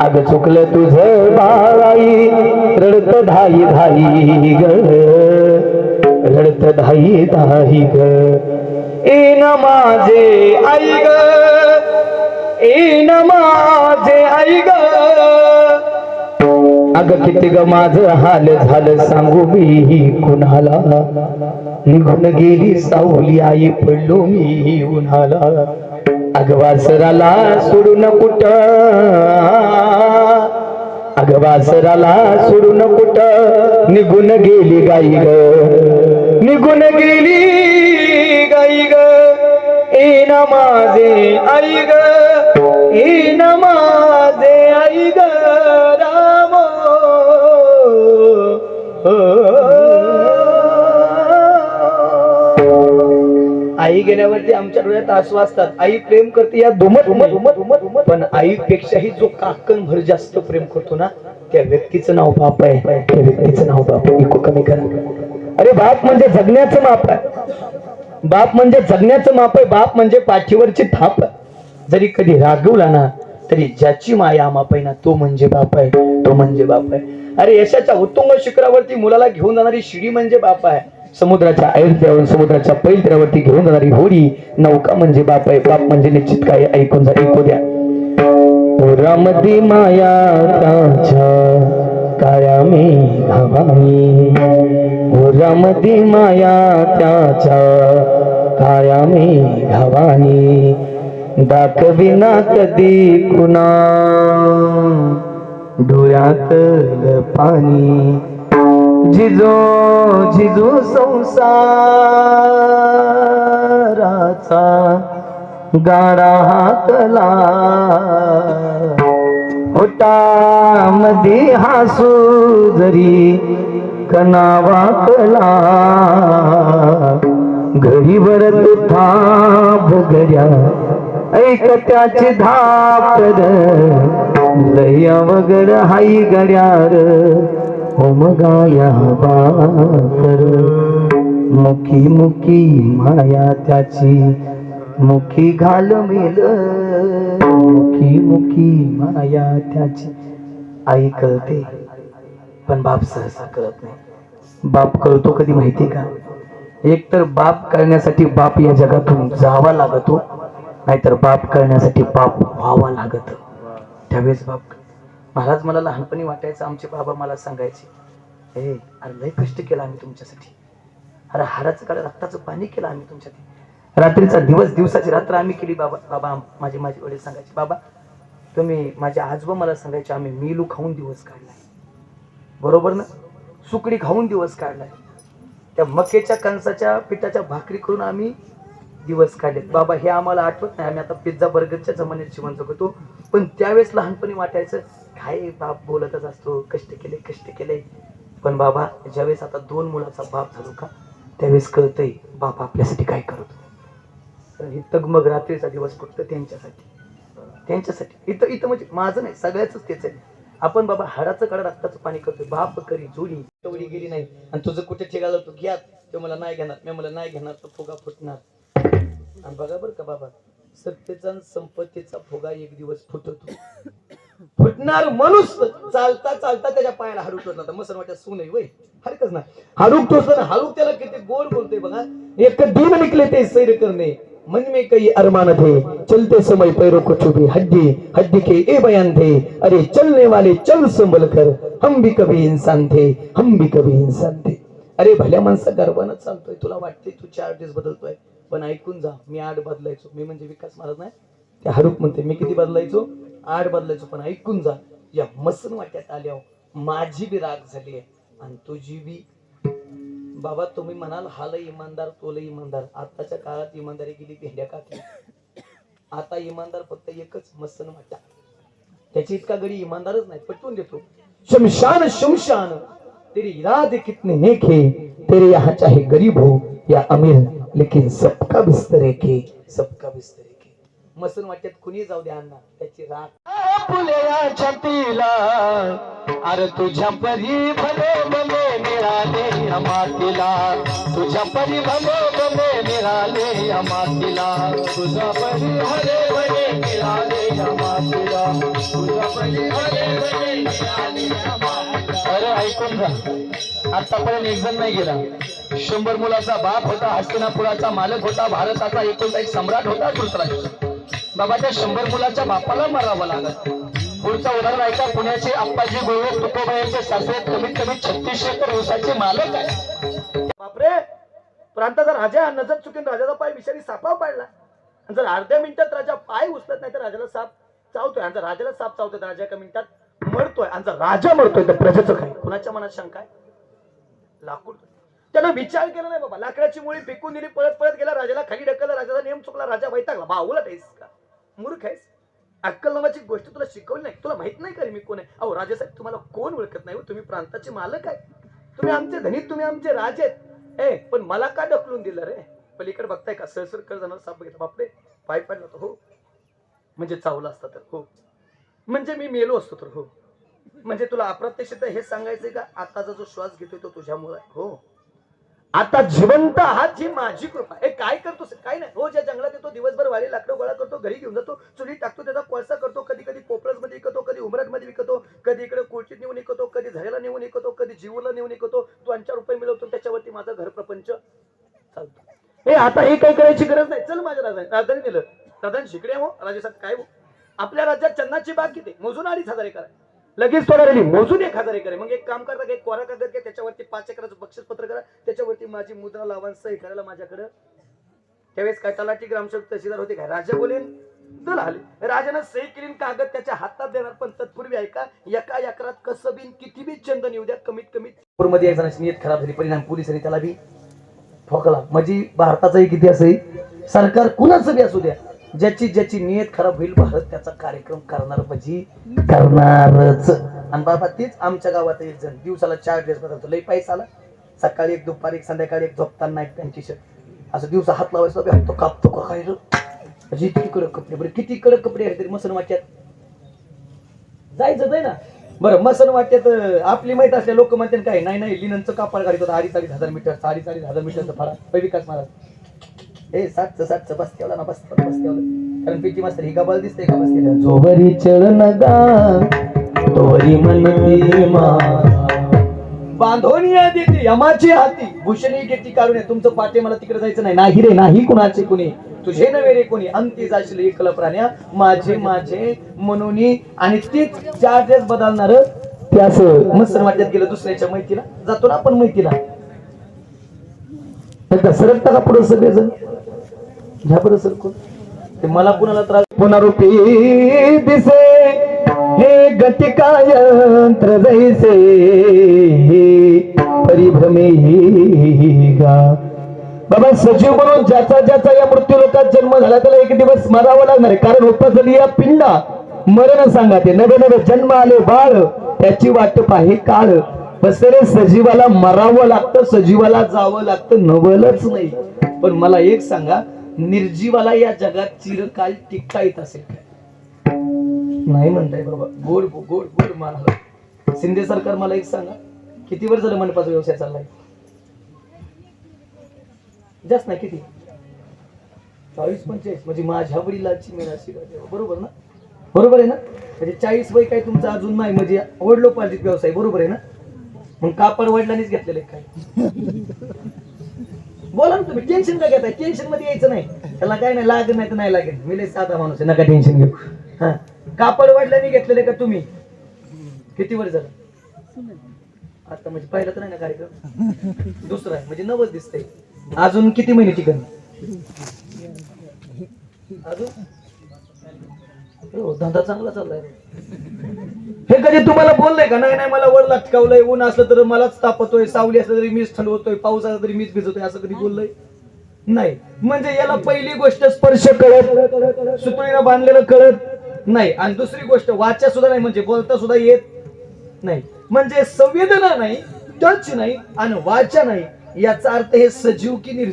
अग चुकलं तुझ बाळाई रडत धाई धाई ग. रडत धाई धाई ग. एन माझे आई ग. एन माझे आई ग. अग किती ग माझ हाल झालं सांगू मी कुणाला. निघून गेली सावली आई पडलो मी उन्हाला. अगवासराला सोडून कुठ? अगवासराला सोडून कुठ? निघून गेली गाई ग. निघून गेली गाई ग. ए माझे आई ग. ए माझे आई ग. राम. हो. आई गेल्यावरती आमच्या डोळ्यात आसू असतात. आई प्रेम करते या दुमत उमत उमत पण आईपेक्षाही जो काकण भर जास्त प्रेम करतो ना त्या व्यक्तीचं नाव बाप आहे. त्या व्यक्तीचं नाव बाप आहे. कमी करा. अरे बाप म्हणजे जगण्याचं माप आहे. बाप म्हणजे जगण्याचं माप आहे. बाप म्हणजे पाठीवरची थाप आहे. जरी कधी रागवला ना तरी ज्याची माया माप आहे ना तो म्हणजे बाप आहे. तो म्हणजे बाप आहे. अरे यशाच्या उत्तुंग शिखरावरती मुलाला घेऊन जाणारी शिडी म्हणजे बाप आहे. समुद्राच्या ऐरत्यावरून समुद्राच्या पैलत्यावरती घेऊन जाणारी होडी नौका म्हणजे बाप आहे. बाप म्हणजे निश्चित काय ऐकून जा ऐकू द्या. ओरामध्ये माया त्याच्या काळ्या मेघावानी ओरामध्ये माया त्याच्या काळ्या मेघावानी दाखविना कधी कुणा डोळ्यात पाणी. झिजो झिजू संसाराचा गाडा हाकला. मध्ये हासू जरी कनावाकला घरी भरत थांब गऱ्या ऐक त्याची धाप लया वगड हाई गड्यार. होम गाया बाकर मुखी मुखी माया त्याची मुखी घाल मेल। मुखी मुखी माया त्याची। आई कळते पण बाप सहसा कळत नाही. बाप कळतो कधी माहिती का? एक तर बाप करण्यासाठी बाप या जगातून जावा लागतो नाहीतर बाप करण्यासाठी बाप व्हावा लागत. त्यावेळेस बाप महाराज मला लहानपणी वाटायचं आमचे बाबा मला सांगायचे हे अरे लय कष्ट केला आम्ही तुमच्यासाठी. अरे हाराचं काळ रक्ताचं पाणी केलं आम्ही तुमच्यासाठी. रात्रीचा दिवस दिवसाची रात्र आम्ही केली बाबा बाबा माझे माझे वडील सांगायचे बाबा तुम्ही माझे आजोबा मला सांगायचे आम्ही मिलू खाऊन दिवस काढलाय. बरोबर ना? सुकडी खाऊन दिवस काढलाय. त्या मकेच्या कणसाच्या पिठाच्या भाकरी करून आम्ही दिवस काढलेत. बाबा हे आम्हाला आठवत नाही. आम्ही आता पिझ्झा बर्गरच्या जमान्यात जीवन जगतो पण त्यावेळेस लहानपणी वाटायचं काय बाप बोलतच असतो. कष्ट केले कष्ट केले. पण बाबा ज्यावेळेस आता दोन मुलाचा बाप झालो का त्यावेळेस कळतंय बाप आपल्यासाठी काय करतो तर ही तगमग रात्रीचा दिवस फक्त त्यांच्यासाठी. त्यांच्यासाठी. इथं इथं म्हणजे माझं नाही सगळ्याच तेच आहे. आपण बाबा हाडाचं काढा रक्ताचं पाणी करतोय. बाप करी जोडी. तेवढी गेली नाही. आणि तुझं कुठे ठेगायला तू घ्या. तो मला नाही घेणार. मी मला नाही घेणार तो फुगा फुटणार. आणि बघा बरं का बाबा सत्तेचा संपत्तीचा फुगा एक दिवस फुटतो. फुटणार माणूस चालता चालता त्याच्या पायाला हाडूक टोचला मसन वाटत सून आहे वय. हरकच ना हाडूक टोचलं हाडूक त्याला किती गोल बोलतोय बघा. एक दिन निकले ते सैर करणे. मन में कई अरमान थे चलते समय पैरों को छुपी. हड्डी हड्डी के ए बयान थे. अरे चलने वाले चल संभल कर. हम भी कभी इंसान थे. हम भी कभी इंसान थे. अरे भल्या माणसा गर्वानं चालतोय तुला वाटते तू चार दिवस बदलतोय. पण ऐकून जा मी आठ बदलायचो. मी म्हणजे विकास महाराज नाही ते हारूक म्हणते मी किती बदलायचो? आठ बदलायचो पण ऐकून जा या मसन वाट्यात आल्यावर माझी बी राग झाली आहे आणि तुझी बी. बाबा तुम्ही म्हणाल हाल इमानदार तोल इमानदार. आताच्या काळात इमानदारी गेली भेंड्या काकी आता इमानदार फक्त एकच मसन वाटा त्याची इतका गडी इमानदारच नाही पटवून देतो. शमशान शमशान तेरी इरादे कितने नेक है तेरे यहाँ चाहे गरीब हो या अमीर. लेकिन सबका बिस्तर एक ही सबका बिस्तर एक ही। मसन वाट्यात कुणी जाऊ द्या अण्णा त्याची राग. फुले छतीला अरे तुझ्या परी भले भले निराले अमातीला तुझ्या परी भले भले निराले अमातीला तुझ्या परी भले भले निराले अरे ऐकून जा आतापर्यंत एक जण नाही गेला. शंभर मुलाचा बाप होता हस्तिनापुराचा मालक होता भारताचा एकुलता एक सम्राट होता धृतराष्ट्र बाबा त्या शंभर मुलाच्या बापाला मारावं लागत पुढचा उदाहरण ऐका पुण्याचे आप्पाजी गोळे तुकोबायांचे सासरे कमीत कमी छत्तीस एकर ऊसाचे मालक आहे बापरे! प्रांताचा राजा नजर चुकीन राजाचा पाय विषारी सापा पाडला. जर अर्ध्या मिनिटात राजा पाय उचलत नाही तर राजाला साप चावतोय. आणि जर राजाला साप चावतोय तर राजा एका मिनिटात मरतोय. आणि जर राजा मरतोय तर प्रजेचं काय? कुणाच्या मनात शंका आहे? लाकूड. त्यानं विचार केला नाही बाबा. लाकडाची मुळी फेकून दिली पळत पळत गेला राजाला खाली ढकलला राजाचा नियम चुकला राजा वैतागला. भाऊला आहेस का? मूर्ख आहेस? अक्कल नावाची गोष्ट तुला शिकवली नाही. तुला माहीत नाही का मी कोण आहे. अहो राजासाहेब तुम्हाला कोण ओळखत नाही हो? तुम्ही प्रांताचे मालक आहे. तुम्ही आमचे धनी तुम्ही आमचे राजे आहेत. ए पण मला का ढकलून दिलं रे? पलीकडे बघताय का? सरसर कर जाणार साप बघितला. बापरे पाय पडला तर हो. म्हणजे चावला असता तर हो. म्हणजे मी मेलो असतो तर हो. म्हणजे तुला अप्रत्यक्षित हे सांगायचंय का? आताचा जो श्वास घेतोय तो तुझ्यामुळे हो. आता जिवंत आहात जी माझी कृपा. हे काय करतोस? काय नाही. हो ज्या जंगलात येतो दिवसभर वाळी लाकडं गोळा करतो घरी घेऊन जातो चुली टाकतो त्याचा कोळसा करतो कधी कधी पोपळसमध्ये विकतो कधी उमरटमध्ये विकतो कधी इकडे कोळचीत नेऊन विकतो कधी झऱ्याला नेऊन विकतो कधी जीवला नेऊन विकतो तो चार रुपये मिळवतो त्याच्यावरती माझा घर प्रपंच चालतो. हे आता हे काही करायची गरज नाही. चल माझ्या राजा राजधानी दिलं. राजधानी शिकडे हो राजेसाहेब काय हो? आपल्या राज्यात चन्नाची बाग किती? मोजून अडीच हजार एकर आहे. लगेच थोडा राहिली मोजून एक हजार एकर मग एक काम करता एक कोरा कागद घ्या त्याच्यावरती पाच एकराचं बक्षीस पत्र करा. त्याच्यावरती माझी मुद्रा लावान सही करायला माझ्याकडं. त्यावेळेस काय तलाठी ग्रामसेवक तहसीलदार होते काय? राजा बोलेन चल आले. राजानं सही केली कागद त्याच्या हातात देणार. पण तत्पूर्वी ऐका एका एकरात कसं बिन किती बी चंदन येऊ द्या कमीत कमी. मध्ये एक जणांची नियत खराब झाली. परिणाम पोलिसांनी त्याला बी ठोकला. म्हणजे भारताचाही किती असेल सरकार कुणाचं बी असू द्या. ज्याची ज्याची नियत खराब होईल भारत त्याचा कार्यक्रम करणार म्हणजे करणारच आणि बाबा तेच आमच्या गावात एक जण दिवसाला चार ड्रेस बदलतो. लई पैसा आला. सकाळी एक दुपारी एक संध्याकाळी एक झोपताना एक त्यांची शर्ट असं दिवसा हात लावायचा. बी हात तो कापतो का? काय म्हणजे इतकी कडक कपडे. बरं किती कडक कपडे आहेत तरी मसन जायचं जाय ना? बरं मसन वाट्यात आपली माहीत असल्या लोक म्हणतात काय नाही नाही लिननचं कापड गाडीत होतं अडीच अडीच हजार मीटर अडीच अडीच हजार मीटरचं पै विकास महाराज. ए सातचं सातचं बस ठेवला ना बस बस ठेवलं. कारण पीटी मास्तर ही गबाल दिसते का बस जोबरी चढ नगा तोरी मनती मा. बांधोनी देते यमाची हाती. भूषणी घेती काढून. तुमचं पाटे मला तिकडे जायचं नाही. नाही रे नाही कुणाचे कुणी. तुझे नव्हे रे कोणी. अंती जाशील एकल प्राण्या माझे माझे म्हणून आणि तीच चार्जेस बदलणार ते असं मस्त वाट्यात गेलं दुसऱ्याच्या माहितीला जातो ना आपण माहितीला एकदा सरकता का पुढे सगळेजण. घ्या बरं सरकून ते मला कुणाला त्रास पुनरुपी दिसे हे गतिकाय यंत्र जैसे परिभ्रमे गा. बाबा सजीव म्हणून ज्याचा ज्याचा या मृत्यू लोकात जन्म झाला त्याला एक दिवस मरावं लागणार आहे. कारण उपजली या पिंडा. मरण सांगा ते. नवे नवे जन्म आले बाळ. त्याची वाट पाहे काळ. बसरे सजीवाला मरावं लागतं सजीवाला जावं लागतं नवलच नाही. पण मला एक सांगा निर्जीवाला या जगात चिरकाल टिकता येत असेल नाही म्हणताय बाबा. गोड गोड गोड मला शिंदे सरकार मला एक सांगा किती वर्ष झालं मनपाचा व्यवसाय चाललाय? जास्त नाही किती? चाळीस पंचेचाळीस. म्हणजे माझ्या वडिलाची मेराशी बरोबर ना? बरोबर आहे ना? म्हणजे चाळीस वय काय तुमचं अजून नाही म्हणजे वडलोपार्जित व्यवसाय बरोबर आहे ना? मग कापड वडिलांनीच घेतलेलं आहे काय? बोला ना तुम्ही टेन्शन का घेताय? टेन्शनमध्ये यायचं नाही. त्याला काय नाही लागत नाही तर नाही लागेल मी लय साधा माणूस आहे नका टेन्शन घेऊ. हा. कापड वडिलांनी घेतलेले का तुम्ही? किती वर झालं? आता म्हणजे पहिला तर नाही ना कार्यक्रम? दुसरा आहे म्हणजे नवच दिसतंय. अजून किती महिने टिकन? अजून हो, धंदा चांगला चाललाय. हे कधी तुम्हाला बोललंय का? नाही नाही मला वर लटकावलंय. ऊन असलं तर मलाच तापतोय सावली असलं तरी मीच थंडवतोय पाऊस असला तरी मीच भिजवतोय असं कधी बोललंय? नाही. म्हणजे याला पहिली गोष्ट स्पर्श कळत सुतळीनं बांधलेलं कळत नाही. आणि दुसरी गोष्ट वाचा सुद्धा नाही म्हणजे बोलता सुद्धा येत नाही. म्हणजे संवेदना नाही टच नाही आणि वाचा नाही. याचा अर्थ हे सजीव की निर्जीव?